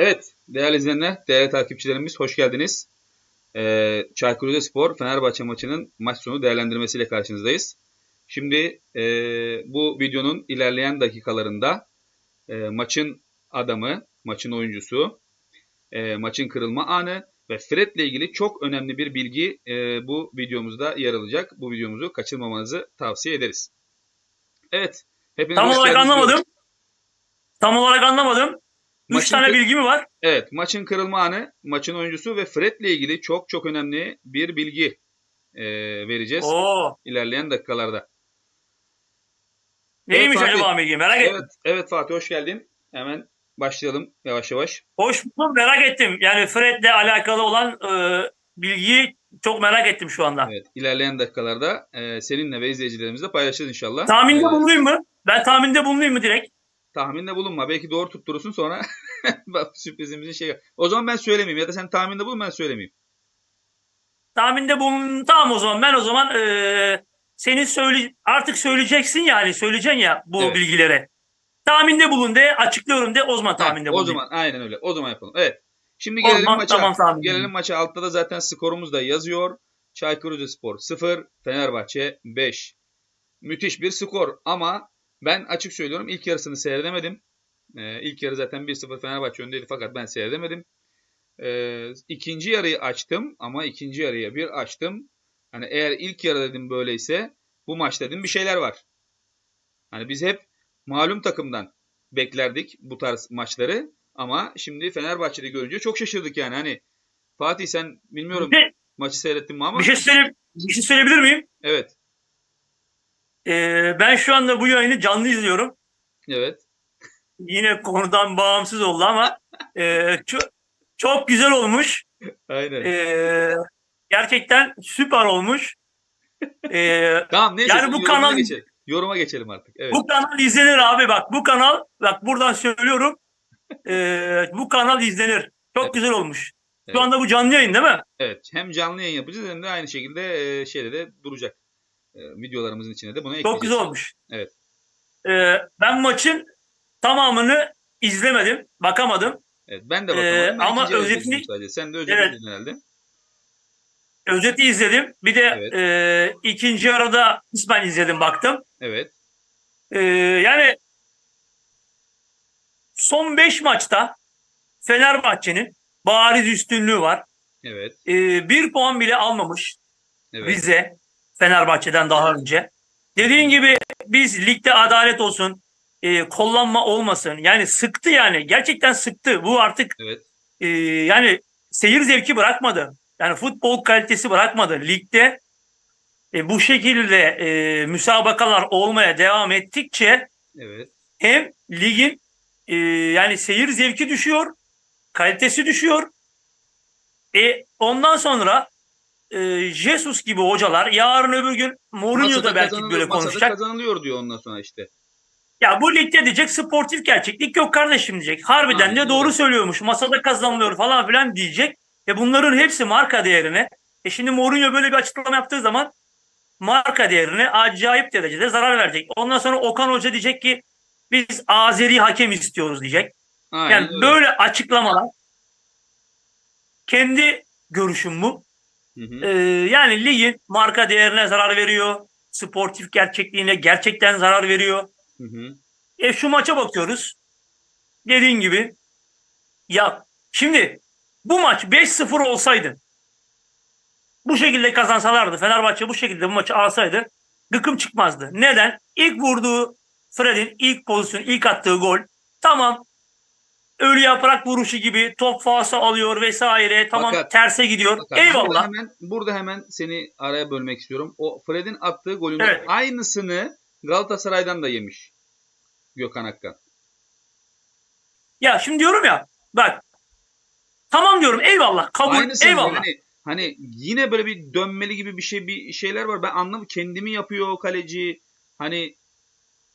Evet, değerli izleyenler, değerli takipçilerimiz hoş geldiniz. Ee, Çaykur Rizespor Fenerbahçe maçının maç sonu değerlendirmesiyle karşınızdayız. Şimdi e, bu videonun ilerleyen dakikalarında e, maçın adamı, maçın oyuncusu, e, maçın kırılma anı ve Fred'le ilgili çok önemli bir bilgi e, bu videomuzda yer alacak. Bu videomuzu kaçırmamanızı tavsiye ederiz. Evet, hepiniz Tam olarak anlamadım. diyoruz. Tam olarak anlamadım. Üç Maçın tane kı- bilgi mi var? Evet, maçın kırılma anı, maçın oyuncusu ve Fred'le ilgili çok çok önemli bir bilgi e, vereceğiz Oo. ilerleyen dakikalarda. Neymiş Fatih. acaba bilgi? Merak ettim. Evet, evet Fatih hoş geldin. Hemen başlayalım yavaş yavaş. Hoş buldum merak ettim. Yani Fred'le alakalı olan e, bilgiyi çok merak ettim şu anda. Evet, ilerleyen dakikalarda e, seninle ve izleyicilerimizle paylaşacağız inşallah. Tahminde E, bulunayım mı? Ben tahminde bulunayım mı direkt? Tahminde bulunma. Belki doğru tutturursun sonra bak sürprizimizin şeyi. O zaman ben söylemeyeyim ya da sen tahminde bulun ben söylemeyeyim. Tahminde bulun. Tamam o zaman ben o zaman e, senin söyle artık söyleyeceksin yani söyleyeceksin ya bu Evet. bilgilere. Tahminde bulun de açıklıyorum de o zaman tahminde Ha, bulun. o zaman aynen öyle. O zaman yapalım. Evet. Şimdi gelelim zaman maça. tamam, tahmin gelelim maça. Altta da zaten skorumuz da yazıyor. Çaykur Rizespor 0, Fenerbahçe 5. Müthiş bir skor ama ben açık söylüyorum ilk yarısını seyredemedim. Ee, ilk yarı zaten 1-0 Fenerbahçe öndeydi fakat ben seyredemedim. Ee, ikinci yarıyı açtım ama ikinci yarıya bir açtım. Hani eğer ilk yarı dedim böyleyse bu maç dedim bir şeyler var. Hani biz hep malum takımdan beklerdik bu tarz maçları. Ama şimdi Fenerbahçe'de görünce çok şaşırdık yani. Hani Fatih sen bilmiyorum Bir, maçı seyrettin mi ama bir şey söyle bir şey söyleyebilir miyim? evet. E, ben şu anda bu yayını canlı izliyorum. Evet. yine konudan bağımsız oldu ama e, çok, çok güzel olmuş. Aynen. E, gerçekten süper olmuş. E, tamam neyse. yani bu yoruma kanal- geçelim. Yoruma geçelim artık. Evet. bu kanal izlenir abi bak bu kanal bak buradan söylüyorum e, bu kanal izlenir. Çok Evet. güzel olmuş. Evet. Şu anda bu canlı yayın değil mi? Evet. Hem canlı yayın yapacağız hem de aynı şekilde e, şeyde de duracak. E, videolarımızın içine de bunu ekleyeceğiz. Çok güzel olmuş. Evet. E, ben maçın tamamını izlemedim, bakamadım. Evet. Ben de Ee, bakamadım. Ben ama özetini- sadece. Sen de özetini Evet. izledin herhalde. Özeti izledim. Bir de Evet. e, ikinci arada kısmen izledim baktım. Evet. Ee, yani son 5 maçta Fenerbahçe'nin bariz üstünlüğü var. Evet. Ee, bir puan bile almamış Evet. Rize Fenerbahçe'den daha önce. Dediğin gibi biz ligde adalet olsun, e, kollanma olmasın. Yani sıktı yani. Gerçekten sıktı. Bu artık Evet. e, yani seyir zevki bırakmadı. Yani futbol kalitesi bırakmadı. Ligde e, bu şekilde e, müsabakalar olmaya devam ettikçe Evet. hem ligin e, yani seyir zevki düşüyor, kalitesi düşüyor. E ondan sonra e, Jesus gibi hocalar yarın öbür gün Mourinho Masada da belki böyle masada konuşacak. kazanılıyor diyor ondan sonra işte. Ya bu ligde diyecek sportif gerçeklik yok kardeşim diyecek. Harbiden Aynen de doğru söylüyormuş. Masada kazanılıyor falan filan diyecek. E bunların hepsi marka değerine. E şimdi Mourinho böyle bir açıklama yaptığı zaman marka değerine acayip derecede zarar verecek. Ondan sonra Okan Hoca diyecek ki biz Azeri hakem istiyoruz diyecek. Aynen Yani öyle. böyle açıklamalar kendi görüşüm bu. Hı hı. Ee, yani ligin marka değerine zarar veriyor. Sportif gerçekliğine gerçekten zarar veriyor. Hı hı. E şu maça bakıyoruz. Dediğin gibi ya şimdi bu maç 5-0 olsaydı bu şekilde kazansalardı Fenerbahçe bu şekilde bu maçı alsaydı gıkım çıkmazdı. Neden? İlk vurduğu Fred'in ilk pozisyon, ilk attığı gol tamam ölü yaprak vuruşu gibi top fausa alıyor vesaire tamam Fakat- terse gidiyor. Fakat Burada Eyvallah. hemen, burada hemen seni araya bölmek istiyorum. O Fred'in attığı golün Evet. aynısını Galatasaray'dan da yemiş. Gökhan Akkan. Ya şimdi diyorum ya bak tamam diyorum eyvallah kabul Aynısını eyvallah. hani hani yine böyle bir dönmeli gibi bir şey bir şeyler var. Ben anlam kendimi yapıyor o kaleci. Hani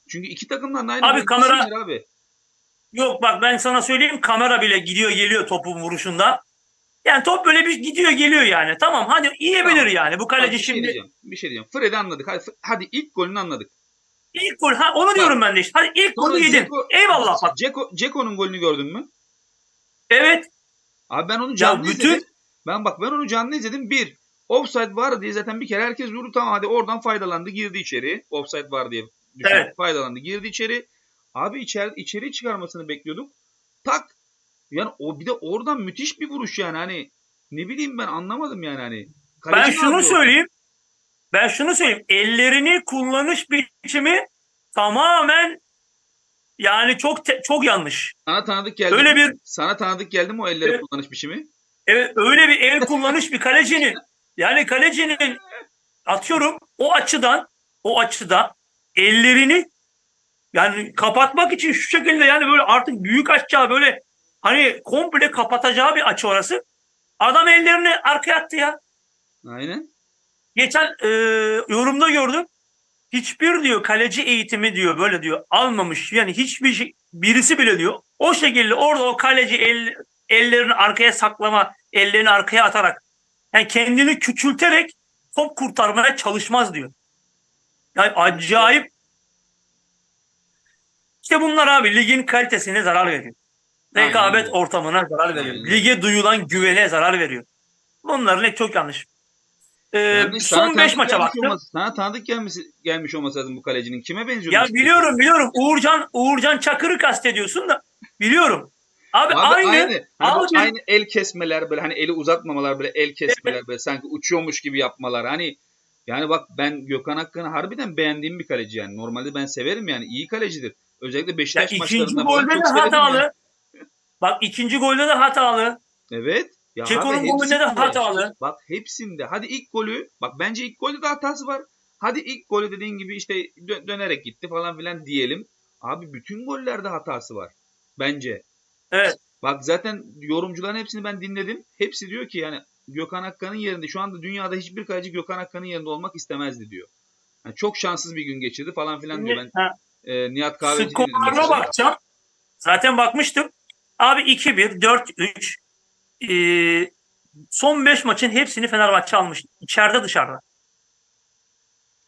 çünkü iki takımdan da aynı Abi kamera- abi. Yok bak ben sana söyleyeyim kamera bile gidiyor geliyor topun vuruşunda. Yani top böyle bir gidiyor geliyor yani. Tamam hadi yiyebilir Tamam. yani. Bu Bak, kaleci bir şey şimdi diyeceğim. Bir şey diyeceğim. Fred'i anladık. Hadi, hadi ilk golünü anladık. ilk gol ha onu diyorum ben de işte. Hadi ilk Sonra golü yedin. Dzeko- Eyvallah bak. Dzeko, Dzeko'nun golünü gördün mü? Evet. Abi ben onu canlı bütün- izledim. Ben bak ben onu canlı izledim. Bir, offside var diye zaten bir kere herkes durdu tamam hadi oradan faydalandı girdi içeri. Offside var diye düşünüp Evet. faydalandı girdi içeri. Abi içeri, içeri çıkarmasını bekliyorduk. Tak. Yani o bir de oradan müthiş bir vuruş yani hani ne bileyim ben anlamadım yani hani. Ben Kaleci şunu söyleyeyim. Ben şunu söyleyeyim. Ellerini kullanış biçimi tamamen yani çok te- çok yanlış. Sana tanıdık geldi. Öyle mi? bir Sana tanıdık geldi mi o elleri Evet. kullanış biçimi? evet, öyle bir el kullanış bir kalecinin yani kalecinin atıyorum o açıdan o açıdan ellerini yani kapatmak için şu şekilde yani böyle artık büyük açacağı böyle hani komple kapatacağı bir açı orası. Adam ellerini arkaya attı ya. Aynen. Geçen e, yorumda gördüm. Hiçbir diyor kaleci eğitimi diyor böyle diyor almamış. Yani hiçbir şey, birisi bile diyor o şekilde orada o kaleci el, ellerini arkaya saklama, ellerini arkaya atarak yani kendini küçülterek top kurtarmaya çalışmaz diyor. Yani acayip işte bunlar abi ligin kalitesine zarar veriyor. Aynen Rekabet öyle. ortamına zarar veriyor. Aynen. Lige duyulan güvene zarar veriyor. Bunların hep çok yanlış. Ee, sana son 5 tanıdık maça gelmiş baktım. olması- sana tanıdık gelmesi, gelmiş olması lazım bu kalecinin. Kime benziyor? Ya biliyorum biliyorum. Uğurcan Uğurcan Çakır'ı kastediyorsun da biliyorum. Abi, Abi aynı, aynı. Hani abi- aynı el kesmeler böyle hani eli uzatmamalar böyle el kesmeler böyle sanki uçuyormuş gibi yapmalar. Hani yani bak ben Gökhan Hakkı'nı harbiden beğendiğim bir kaleci yani. Normalde ben severim yani iyi kalecidir. Özellikle ya Beşiktaş ikinci maçlarında falan golde de hatalı. Bak ikinci golde de hatalı. Evet. Ya Ceko'nun abi golünde de hatalı. Bak hepsinde. Hadi ilk golü bak bence ilk golde de hatası var. Hadi ilk golü dediğin gibi işte dö- dönerek gitti falan filan diyelim. Abi bütün gollerde hatası var. Bence. Evet. Bak zaten yorumcuların hepsini ben dinledim. Hepsi diyor ki yani Gökhan Akkan'ın yerinde şu anda dünyada hiçbir kaleci Gökhan Akkan'ın yerinde olmak istemezdi diyor. Yani çok şanssız bir gün geçirdi falan filan diyor. Ben Ha, e, Nihat Kahveci Skorlarına bakacağım. Zaten bakmıştım. Abi 2-1, 4-3. Ee, son 5 maçın hepsini Fenerbahçe almış. İçeride dışarıda.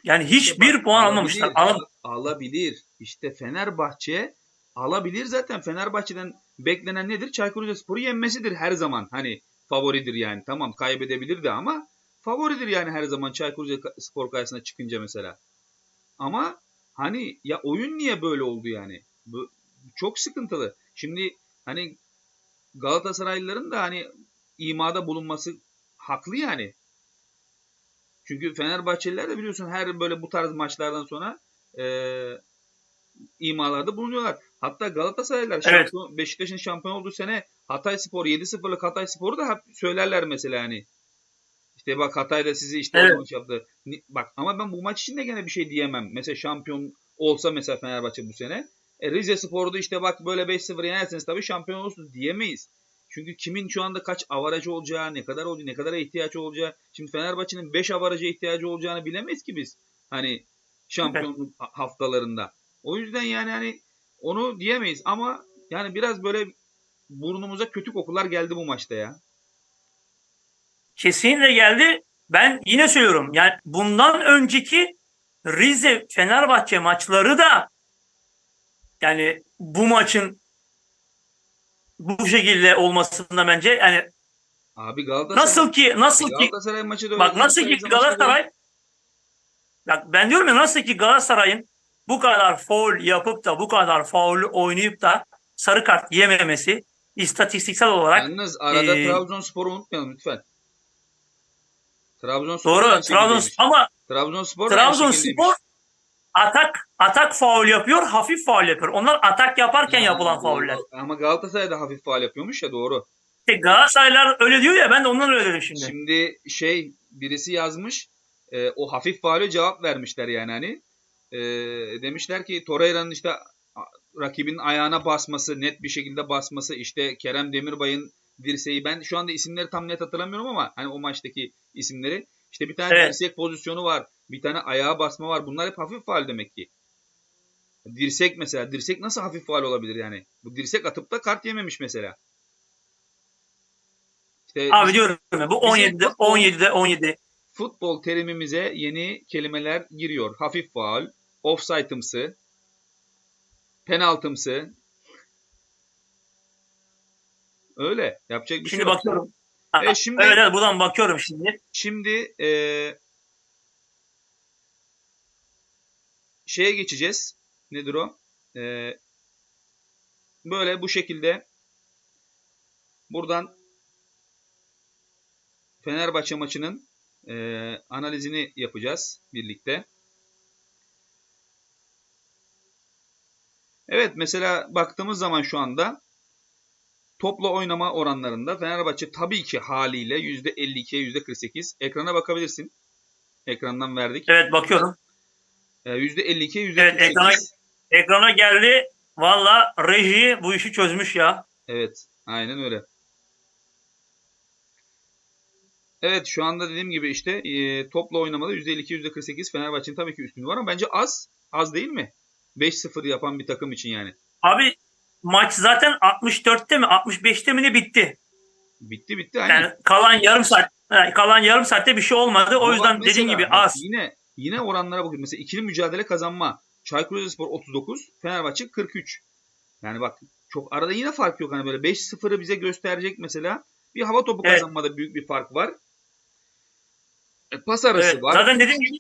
Yani hiçbir Bak, puan almamışlar. Alam Alabilir. İşte Fenerbahçe alabilir zaten. Fenerbahçe'den beklenen nedir? Çaykur Rizespor'u yenmesidir her zaman. Hani favoridir yani. Tamam kaybedebilir de ama favoridir yani her zaman Çaykur Rizespor karşısına çıkınca mesela. Ama hani ya oyun niye böyle oldu yani? Bu çok sıkıntılı. Şimdi hani Galatasaraylıların da hani imada bulunması haklı yani. Çünkü Fenerbahçeliler de biliyorsun her böyle bu tarz maçlardan sonra e, imalarda bulunuyorlar. Hatta Galatasaraylılar Evet. şampiyon, Beşiktaş'ın şampiyon olduğu sene Hatay Spor 7-0'lık Hatay Spor'u da hep söylerler mesela hani. İşte bak Hatay da sizi işte Evet. maç yaptı. Bak ama ben bu maç için de gene bir şey diyemem. Mesela şampiyon olsa mesela Fenerbahçe bu sene. E, Rize Spor'da işte bak böyle 5-0 yenerseniz tabii şampiyon olursunuz diyemeyiz. Çünkü kimin şu anda kaç avarajı olacağı, ne kadar olacağı, ne kadar ihtiyaç olacağı. Şimdi Fenerbahçe'nin 5 avaraja ihtiyacı olacağını bilemeyiz ki biz. Hani şampiyonluk ha- haftalarında. O yüzden yani hani onu diyemeyiz ama yani biraz böyle burnumuza kötü kokular geldi bu maçta ya. Kesinlikle geldi. Ben yine söylüyorum. Yani bundan önceki Rize Fenerbahçe maçları da yani bu maçın bu şekilde olmasında bence yani Abi Galatasaray nasıl ki nasıl ki Galatasaray maçı da bak nasıl ki. Galatasaray bak ben diyorum ya nasıl ki Galatasaray'ın bu kadar foul yapıp da bu kadar faul oynayıp da sarı kart yememesi istatistiksel olarak Yalnız arada Ee, Trabzonspor'u unutmayalım lütfen. Trabzonspor doğru aynı Trabzon şekildeymiş. ama Trabzonspor Trabzonspor atak atak faul yapıyor, hafif faul yapıyor. Onlar atak yaparken Ha, yapılan fauller. Ama Galatasaray da hafif faal yapıyormuş ya doğru. İşte Galatasaraylar öyle diyor ya ben de ondan öyle dedim şimdi. Şimdi şey birisi yazmış e, o hafif faale cevap vermişler yani hani. E, demişler ki Torreira'nın işte rakibin ayağına basması, net bir şekilde basması, işte Kerem Demirbay'ın dirseği. Ben şu anda isimleri tam net hatırlamıyorum ama hani o maçtaki isimleri. İşte bir tane Evet. dirsek pozisyonu var. Bir tane ayağa basma var. Bunlar hep hafif faal demek ki. Dirsek mesela. Dirsek nasıl hafif faal olabilir yani? Bu dirsek atıp da kart yememiş mesela. İşte Abi diyorum ya bu bizim 17'de futbol- 17'de 17. futbol terimimize yeni kelimeler giriyor. Hafif faul, offside'ımsı, penaltımsı. Öyle. Yapacak bir Şimdi şey yok. bakıyorum. E, şimdi- Evet, evet buradan bakıyorum şimdi. Şimdi eee şeye geçeceğiz. Nedir o? Eee, böyle bu şekilde buradan Fenerbahçe maçının eee, analizini yapacağız birlikte. Evet mesela baktığımız zaman şu anda topla oynama oranlarında Fenerbahçe tabii ki haliyle %52'ye %48. Ekrana bakabilirsin. Ekrandan verdik. Evet bakıyorum. Ee, %52'ye %48. Evet, ekrana- Ekrana geldi. Valla reji bu işi çözmüş ya. Evet, aynen öyle. Evet, şu anda dediğim gibi işte e, topla oynamada %52, %48 Fenerbahçe'nin tabii ki üstünlüğü var ama bence az. Az değil mi? 5-0 yapan bir takım için yani. Abi maç zaten 64'te mi 65'te mi ne bitti. Bitti bitti aynen. Yani kalan yarım saat kalan yarım saatte bir şey olmadı. O Ama yüzden mesela, gibi bak az. Yine yine oranlara bakın. Mesela ikili mücadele kazanma. Çaykur Rizespor 39, Fenerbahçe 43. Yani bak çok arada yine fark yok. Hani böyle 5-0'ı bize gösterecek mesela. Bir hava topu Evet. kazanmada büyük bir fark var. E, pas arası Evet, var. zaten dediğim gibi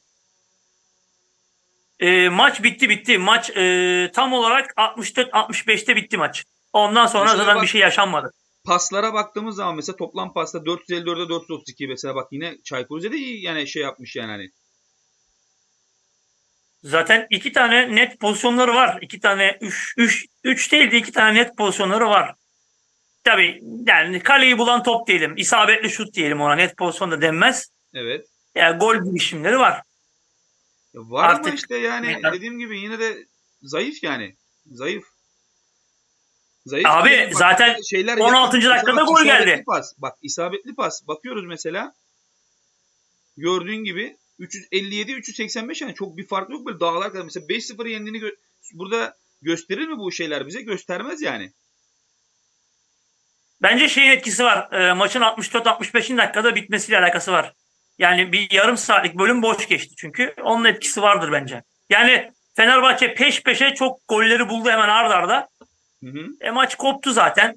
e, maç bitti bitti. Maç e, tam olarak 64-65'te bitti maç. Ondan sonra Mesela zaten bak- bir şey yaşanmadı. Paslara baktığımız zaman mesela toplam pasta 454'e 432 mesela bak yine Çaykur Rize de iyi yani şey yapmış yani hani. Zaten iki tane net pozisyonları var. İki tane, üç, üç, üç değil de iki tane net pozisyonları var. Tabii yani kaleyi bulan top diyelim. isabetli şut diyelim ona. Net pozisyon da denmez. Evet. Yani gol girişimleri var. Ya Var ama Artık- işte yani Ya- dediğim gibi yine de zayıf yani. Zayıf. Zayıf. Abi. Bak, zaten şeyler 16. Mesela dakikada gol geldi. Pas. Bak isabetli pas. Bakıyoruz mesela. Gördüğün gibi 357 385 yani çok bir fark yok böyle dağlar kadar. Mesela 5-0 yendiğini gö- burada gösterir mi bu şeyler bize? Göstermez yani. Bence şeyin etkisi var. E, maçın 64-65. dakikada bitmesiyle alakası var. Yani bir yarım saatlik bölüm boş geçti çünkü. Onun etkisi vardır bence. Yani Fenerbahçe peş peşe çok golleri buldu hemen arda arda. Hı hı. E maç koptu zaten.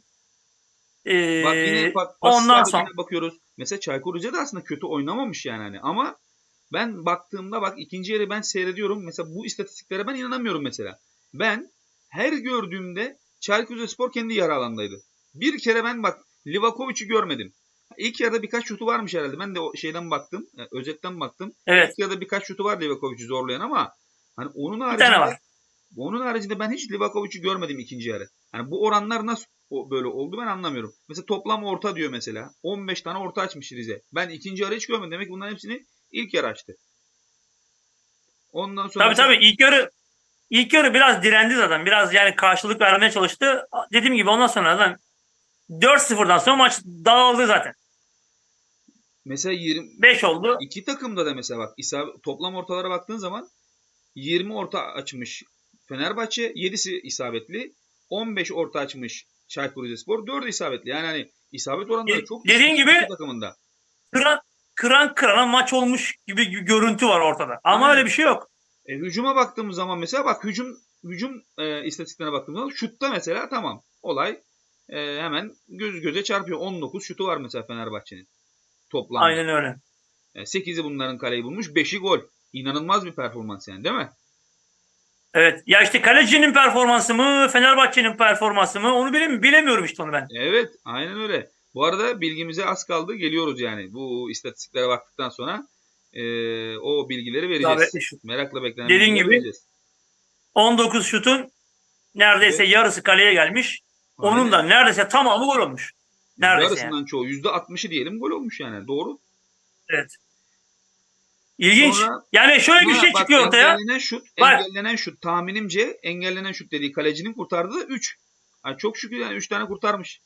E, Bak yine bak ondan sonra bakıyoruz. Mesela Çaykur Rize de aslında kötü oynamamış yani hani. Ama ben baktığımda bak ikinci yarı ben seyrediyorum. Mesela bu istatistiklere ben inanamıyorum mesela. Ben her gördüğümde Çaykur Rizespor kendi yarı alandaydı. Bir kere ben bak Livakovic'i görmedim. İlk yarıda birkaç şutu varmış herhalde. Ben de o şeyden baktım. e, Özetten baktım. evet İlk yarıda birkaç şutu var Livakovic'i zorlayan ama hani onun bir haricinde tane var. onun haricinde ben hiç Livakovic'i görmedim ikinci yarı. Hani bu oranlar nasıl böyle oldu ben anlamıyorum. Mesela toplam orta diyor mesela. 15 tane orta açmış Rize. Ben ikinci yarı hiç görmedim. Demek ki bunların hepsini ilk yarı açtı. Ondan sonra Tabii tabii ilk yarı ilk yarı biraz direndi zaten. Biraz yani karşılık vermeye çalıştı. Dediğim gibi ondan sonra zaten 4-0'dan sonra maç dağıldı zaten. mesela 20 5 oldu. iki takımda da mesela bak isabet, toplam ortalara baktığın zaman 20 orta açmış Fenerbahçe, 7'si isabetli. 15 orta açmış Çaykur Rizespor, 4'ü isabetli. Yani hani isabet oranları çok dediğin gibi- takımında. Kıran, kıran kırana maç olmuş gibi bir görüntü var ortada. Ama Aynen. öyle bir şey yok. E, hücuma baktığımız zaman mesela bak hücum hücum e, istatistiklerine baktığımız zaman şutta mesela tamam olay e, hemen göz göze çarpıyor. 19 şutu var mesela Fenerbahçe'nin toplamda. Aynen öyle. E, 8'i bunların kaleyi bulmuş. 5'i gol. İnanılmaz bir performans yani değil mi? Evet. Ya işte kalecinin performansı mı, Fenerbahçe'nin performansı mı onu bilem bilemiyorum işte onu ben. Evet aynen öyle. Bu arada bilgimize az kaldı. Geliyoruz yani. Bu istatistiklere baktıktan sonra e, o bilgileri vereceğiz. Şut. Merakla beklenen Dediğin gibi vereceğiz. 19 şutun neredeyse yarısı kaleye gelmiş. Onun da neredeyse tamamı gol olmuş. Neredeyse yani. Yarısından çoğu. %60'ı diyelim gol olmuş yani. Doğru. Evet. İlginç. Sonra- yani şöyle bir şey bak, çıkıyor ortaya. Engellenen şut, Bak. engellenen şut tahminimce engellenen şut dediği kalecinin kurtardığı 3. Yani çok şükür yani 3 tane kurtarmış.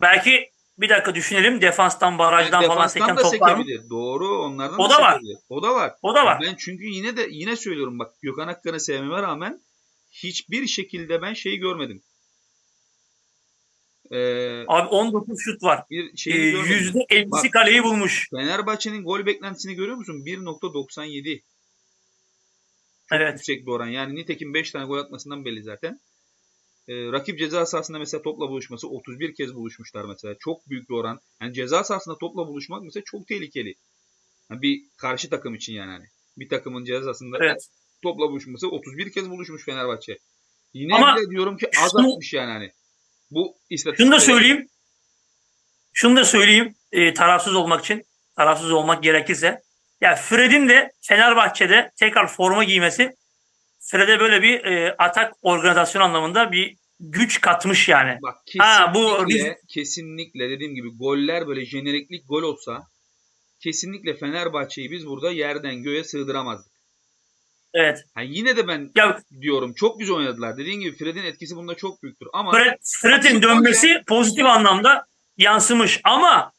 Belki bir dakika düşünelim. Defanstan, barajdan Yani falan seken da top var mı? Doğru onlardan O da, da var. O da var. O da var. Ben çünkü yine de yine söylüyorum bak Gökhan Akkan'ı sevmeme rağmen hiçbir şekilde ben şeyi görmedim. Ee, Abi 19 şut var. bir Ee, görmedim. %50'si Bak. kaleyi bulmuş. Fenerbahçe'nin gol beklentisini görüyor musun? 1.97. Çok Evet. yüksek bir oran. Yani nitekim 5 tane gol atmasından belli zaten. e, rakip ceza sahasında mesela topla buluşması 31 kez buluşmuşlar mesela. Çok büyük bir oran. Yani ceza sahasında topla buluşmak mesela çok tehlikeli. Yani bir karşı takım için yani hani. Bir takımın ceza sahasında Evet. topla buluşması 31 kez buluşmuş Fenerbahçe. Yine Ama bile diyorum ki az şunu- atmış yani hani. Bu istatistik. Şunu da söyleyeyim. Şunu da söyleyeyim e, tarafsız olmak için. Tarafsız olmak gerekirse. Ya Fred'in de Fenerbahçe'de tekrar forma giymesi Fred'e böyle bir e, atak organizasyon anlamında bir güç katmış yani. Bak kesinlikle, Ha, bu- kesinlikle dediğim gibi goller böyle jeneriklik gol olsa kesinlikle Fenerbahçe'yi biz burada yerden göğe sığdıramazdık. Evet. Ha, yine de ben Ya diyorum çok güzel oynadılar. Dediğin gibi Fred'in etkisi bunda çok büyüktür. Ama Fred, Fred'in dönmesi pozitif anlamda yansımış ama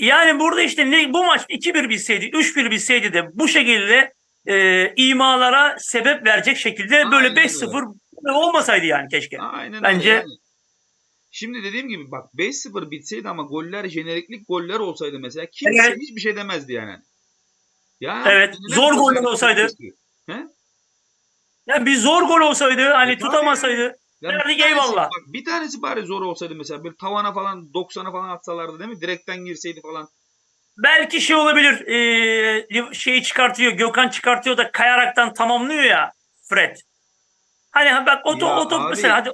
yani burada işte ne, bu maç 2-1 bitseydi, 3-1 bitseydi de bu şekilde e, imalara sebep verecek şekilde böyle Aynen 5-0 olmasaydı yani keşke. aynen Bence- öyle yani. Şimdi dediğim gibi bak 5-0 bitseydi ama goller jeneriklik goller olsaydı mesela kimse Evet. hiçbir şey demezdi yani. Ya, Evet, zor goller olsaydı. He? Yani bir zor gol olsaydı hani E, tutamasaydı Ya Verdik, bir tanesi- eyvallah. Bak, bir tanesi bari zor olsaydı mesela böyle tavana falan 90'a falan atsalardı değil mi? Direkten girseydi falan. belki şey olabilir e, şeyi çıkartıyor Gökhan çıkartıyor da kayaraktan tamamlıyor ya Fred. Hani bak o, Ya o top abi, mesela hadi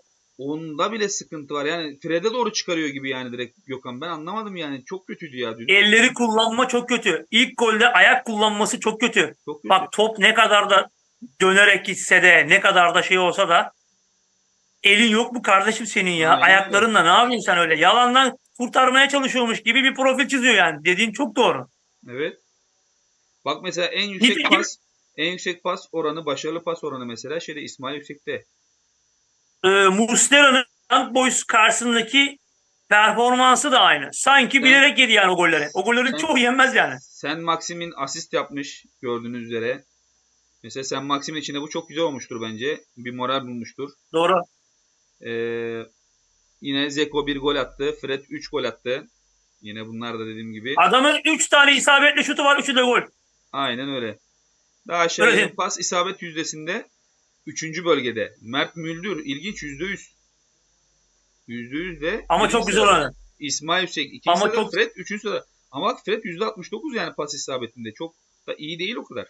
Onda bile sıkıntı var. Yani Fred'e doğru çıkarıyor gibi yani direkt Gökhan. Ben anlamadım yani. Çok kötüydü ya dün. elleri kullanma çok kötü. İlk golde ayak kullanması çok kötü. Çok kötü. Bak top ne kadar da dönerek gitse de ne kadar da şey olsa da elin yok mu kardeşim senin ya? Aynen öyle. Ayaklarınla ne yapıyorsun sen öyle? Yalandan kurtarmaya çalışıyormuş gibi bir profil çiziyor yani. Dediğin çok doğru. Evet. Bak mesela en yüksek Nitekim- pas en yüksek pas oranı, başarılı pas oranı mesela şeyde İsmail Yüksek'te. Ee, Muslera'nın Boys karşısındaki performansı da aynı. Sanki Evet. bilerek yedi yani o golleri. O golleri Evet. çok yenmez yani. Sen Maxim'in asist yapmış gördüğünüz üzere. Mesela sen Maxim'in içinde bu çok güzel olmuştur bence. Bir moral bulmuştur. Doğru. Ee, yine Zeko bir gol attı. Fred 3 gol attı. Yine bunlar da dediğim gibi. Adamın 3 tane isabetli şutu var. 3'ü de gol. Aynen öyle. Daha aşağıya pas isabet yüzdesinde 3. bölgede. Mert Müldür ilginç %100. %100 de Ama çok güzel oynadı. İsmail Yüksek 2. Ama sırada çok- Fred 3. sırada. Ama Fred %69 yani pas isabetinde. Çok da iyi değil o kadar.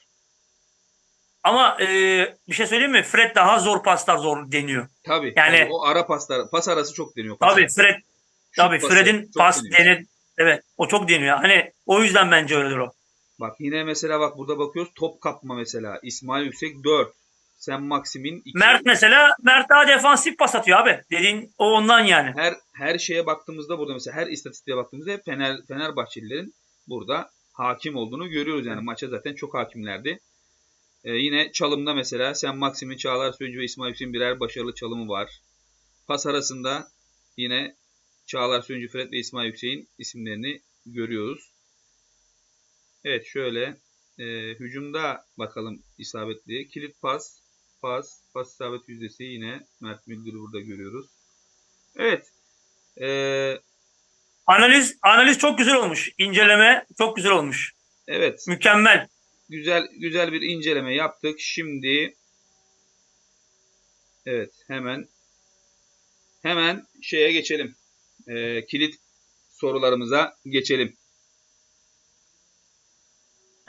Ama e, bir şey söyleyeyim mi? Fred daha zor paslar zor deniyor. Tabii. Yani- tabii o ara paslar, pas arası çok deniyor. Pas Tabii arası. Fred Şut tabii pası Fred'in pas deni evet o çok deniyor. Hani o yüzden bence öyledir o. Bak yine mesela bak burada bakıyoruz top kapma mesela. İsmail Yüksek 4. Sen Maxim'in 2. Mert mesela Mert daha defansif pas atıyor abi. Dediğin o ondan yani. her her şeye baktığımızda burada mesela her istatistiğe baktığımızda Fener, Fenerbahçelilerin burada hakim olduğunu görüyoruz yani maça zaten çok hakimlerdi. Ee, yine çalımda mesela Sen Maxim'in Çağlar Söyüncü ve İsmail Hüseyin birer başarılı çalımı var. Pas arasında yine Çağlar Söyüncü, Fred ve İsmail Hüseyin isimlerini görüyoruz. Evet şöyle e, hücumda bakalım isabetli. Kilit pas, pas, pas isabet yüzdesi yine Mert Müldür'ü burada görüyoruz. Evet. Ee, Analiz analiz çok güzel olmuş. İnceleme çok güzel olmuş. evet. Mükemmel. Güzel güzel bir inceleme yaptık. Şimdi evet hemen hemen şeye geçelim. Ee, kilit sorularımıza geçelim.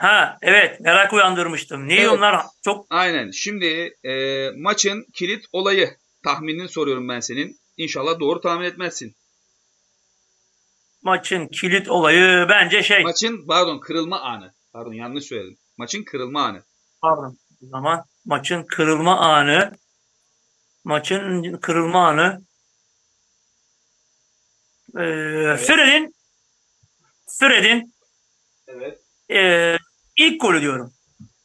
Ha evet merak uyandırmıştım. Niye Evet. onlar çok Aynen. Şimdi e, maçın kilit olayı tahminini soruyorum ben senin. İnşallah doğru tahmin etmezsin. maçın kilit olayı bence şey. Maçın pardon kırılma anı. Pardon yanlış söyledim. Maçın kırılma anı. Pardon. O zaman maçın kırılma anı maçın kırılma anı ee, Fred'in Fred'in Evet. ilk golü diyorum.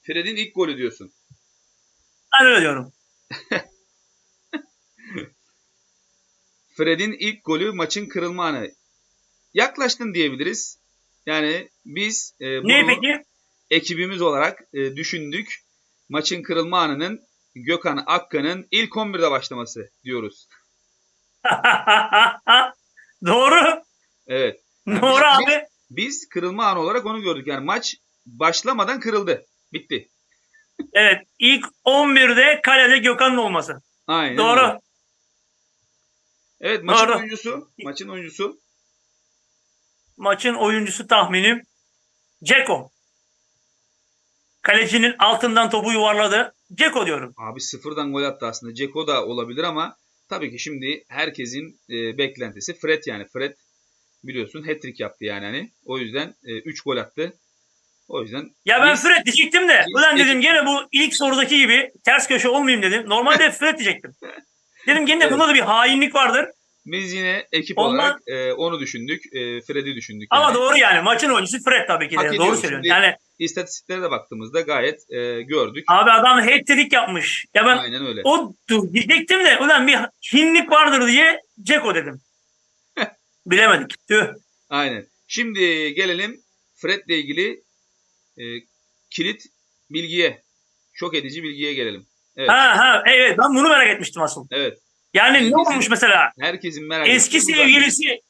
Fred'in ilk golü diyorsun. Ben öyle diyorum. Fred'in ilk golü maçın kırılma anı. Yaklaştın diyebiliriz. Yani biz e, bunu Ne peki? ekibimiz olarak e, düşündük. Maçın kırılma anının Gökhan Akka'nın ilk 11'de başlaması diyoruz. Doğru. Evet. Doğru biz- abi. Biz kırılma anı olarak onu gördük. Yani maç başlamadan kırıldı. Bitti. Evet. ilk 11'de kalede Gökhan'ın olması. Aynen. Doğru. öyle. Evet maçın Doğru. oyuncusu. Maçın oyuncusu. Maçın oyuncusu tahminim Ceko. Kalecinin altından topu yuvarladı. Ceko diyorum. Abi sıfırdan gol attı aslında. Ceko da olabilir ama tabii ki şimdi herkesin e, beklentisi Fred yani. Fred biliyorsun hat-trick yaptı yani hani. O yüzden 3 gol attı. O yüzden Ya ben Fred diyecektim de. Ulan dedim gene bu ilk sorudaki gibi ters köşe olmayayım dedim. Normalde Fred diyecektim. Dedim gene Evet. bunda da bir hainlik vardır. biz yine ekip Ondan- olarak e, onu düşündük. E, Fred'i düşündük. Ama yani. doğru yani. Maçın oyuncusu Fred tabii ki Hak Doğru söylüyorsun. Yani İstatistiklere de baktığımızda gayet e, gördük. abi adam hat-trick yapmış. Ya ben Aynen öyle. o diyecektim de ulan bir hinlik vardır diye Ceko dedim. Bilemedik. Tüh. Aynen. Şimdi gelelim Fred'le ilgili e, kilit bilgiye. Şok edici bilgiye gelelim. Evet. Ha ha evet ben bunu merak etmiştim asıl. Evet. Yani ne Bilgisi- olmuş mesela? Herkesin merak Eski ettiği zaten. sevgilisi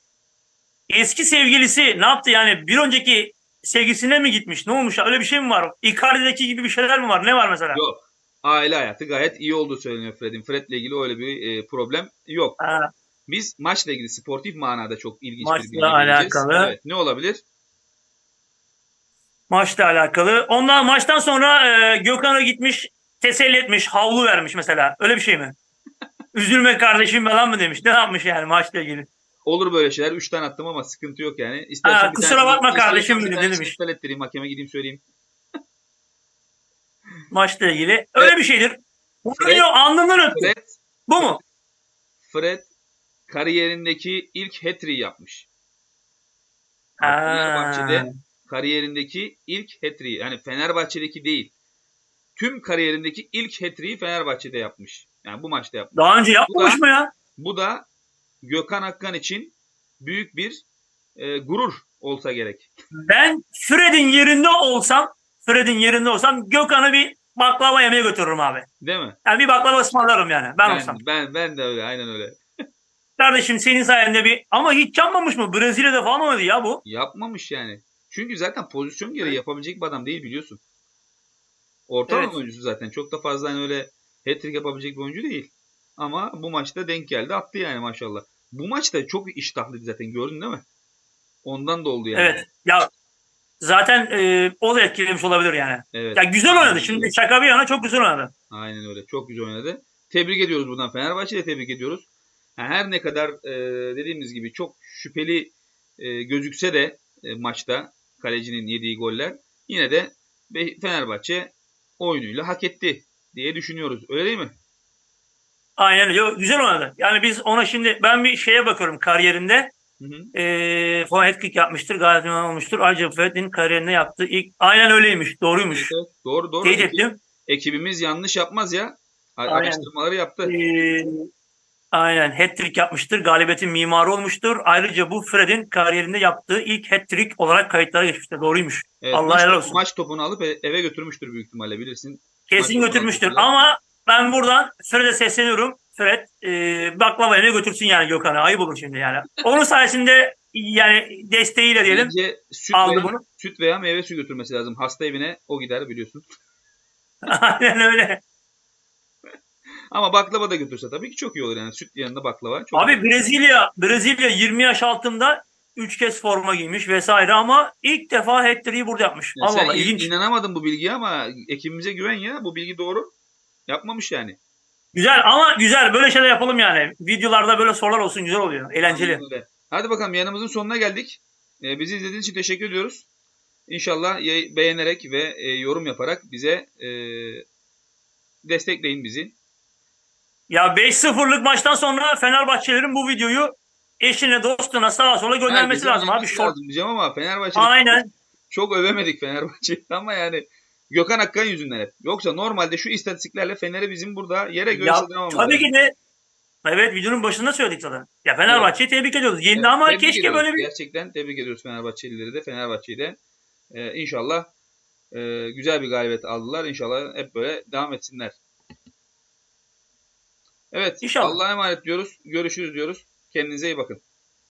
eski sevgilisi ne yaptı yani bir önceki sevgisine mi gitmiş? Ne olmuş? Öyle bir şey mi var? Icardi'deki gibi bir şeyler mi var? Ne var mesela? Yok. Aile hayatı gayet iyi olduğu söyleniyor Fred'in. Fred'le ilgili öyle bir e, problem yok. Ha, Biz maçla ilgili sportif manada çok ilginç Maçla bir bilgi alakalı. Evet. Ne olabilir? Maçla alakalı. Ondan maçtan sonra e, Gökhan'a gitmiş, teselli etmiş, havlu vermiş mesela. Öyle bir şey mi? Üzülme kardeşim falan mı demiş? Ne yapmış yani maçla ilgili? Olur böyle şeyler. 3 tane attım ama sıkıntı yok yani. İstersen Ha, kusura tanesini- bakma kardeşim dedi, demiş. iptal ettireyim. Hakeme gideyim söyleyeyim. Maçla ilgili. Öyle bir şeydir. Yok alnından öptü. Fred, Bu mu? Fred kariyerindeki ilk hat-trick'i yapmış. Ha. Fenerbahçe'de kariyerindeki ilk hat-trick'i. Yani Fenerbahçe'deki değil. Tüm kariyerindeki ilk hat-trick'i Fenerbahçe'de yapmış. Yani bu maçta yapmış. Daha önce yapmamış mı ya? Bu da Gökhan Akkan için büyük bir e, gurur olsa gerek. Ben Fred'in yerinde olsam, Fred'in yerinde olsam Gökhan'ı bir baklava yemeye götürürüm abi. Değil mi? Yani bir baklava ısmarlarım yani ben, olsam. Ben, ben, ben de öyle. Aynen öyle. Kardeşim senin sayende bir ama hiç yanmamış mı? Brezilya'da falan oynadı ya bu. Yapmamış yani. Çünkü zaten pozisyon gereği yapabilecek bir adam değil biliyorsun. Orta Evet. oyuncusu zaten. Çok da fazla hani öyle hat-trick yapabilecek bir oyuncu değil. Ama bu maçta denk geldi. Attı yani maşallah. Bu maçta çok iştahlıydı zaten. Gördün değil mi? Ondan da oldu yani. Evet. Ya zaten e, o da etkilemiş olabilir yani. Evet. Ya güzel oynadı. Şimdi şaka bir yana çok güzel oynadı. Aynen öyle. Çok güzel oynadı. Tebrik ediyoruz buradan. Fenerbahçe'yi tebrik ediyoruz. Her ne kadar e, dediğimiz gibi çok şüpheli e, gözükse de e, maçta kalecinin yediği goller yine de Fenerbahçe oyunuyla hak etti diye düşünüyoruz. Öyle değil mi? Aynen öyle. Güzel oynadı. Yani biz ona şimdi ben bir şeye bakıyorum kariyerinde. Hı hı. Eee falan hat-trick yapmıştır. Gayet iyi olmuştur. Ayrıca Fred'in kariyerinde yaptığı ilk aynen öyleymiş. Doğruymuş. Evet, evet. Doğru doğru. Teyit ettim. ekibimiz yanlış yapmaz ya. Aynen. Araştırmaları yaptı. Eee, aynen hat-trick yapmıştır. Galibiyetin mimarı olmuştur. Ayrıca bu Fred'in kariyerinde yaptığı ilk hat-trick olarak kayıtlara geçmiştir. Doğruymuş. Evet, Allah maç, helal olsun. maç topunu alıp e- eve götürmüştür büyük ihtimalle bilirsin. Kesin Maç götürmüştür. Ama ben buradan Fred'e sesleniyorum. Fred eee baklava yemeye götürsün yani Gökhan'a. Ayıp olur şimdi yani. Onun sayesinde yani desteğiyle diyelim Bence süt aldı veya, bunu. süt veya meyve suyu götürmesi lazım. Hasta evine o gider biliyorsun. Aynen öyle. Ama baklava da götürse tabii ki çok iyi olur yani. Süt yanında baklava. Çok. Abi Brezilya, Brezilya 20 yaş altında 3 kez forma giymiş vesaire ama ilk defa hat-trick'i burada yapmış. Ya Allah Allah in- ilginç. inanamadın bu bilgiye ama ekibimize güven ya. Bu bilgi doğru. Yapmamış yani. Güzel ama güzel böyle şeyler yapalım yani. Videolarda böyle sorular olsun güzel oluyor. Eğlenceli. Hadi bakalım yanımızın sonuna geldik. Ee, bizi izlediğiniz için teşekkür ediyoruz. İnşallah beğenerek ve e, yorum yaparak bize e, destekleyin bizi. Ya 5-0'lık maçtan sonra Fenerbahçelerin bu videoyu eşine dostuna sağa sola göndermesi Herkese lazım abi. bilmesi Short. lazım diyeceğim ama Fenerbahçe Aynen. çok övemedik Fenerbahçe'yi ama yani Gökhan Akkan yüzünden hep. Yoksa normalde şu istatistiklerle Fener'i bizim burada yere göğe Ya, sığdıramamız tabii lazım. ki de Evet videonun başında söyledik zaten. Ya Fenerbahçe'yi tebrik ediyoruz. Yendi Evet, ama keşke ediyoruz. böyle bir Gerçekten tebrik ediyoruz Fenerbahçelileri de Fenerbahçe'yi de. Ee, inşallah e, güzel bir galibiyet aldılar. İnşallah hep böyle devam etsinler. Evet. İnşallah. Allah'a emanet diyoruz. Görüşürüz diyoruz. Kendinize iyi bakın.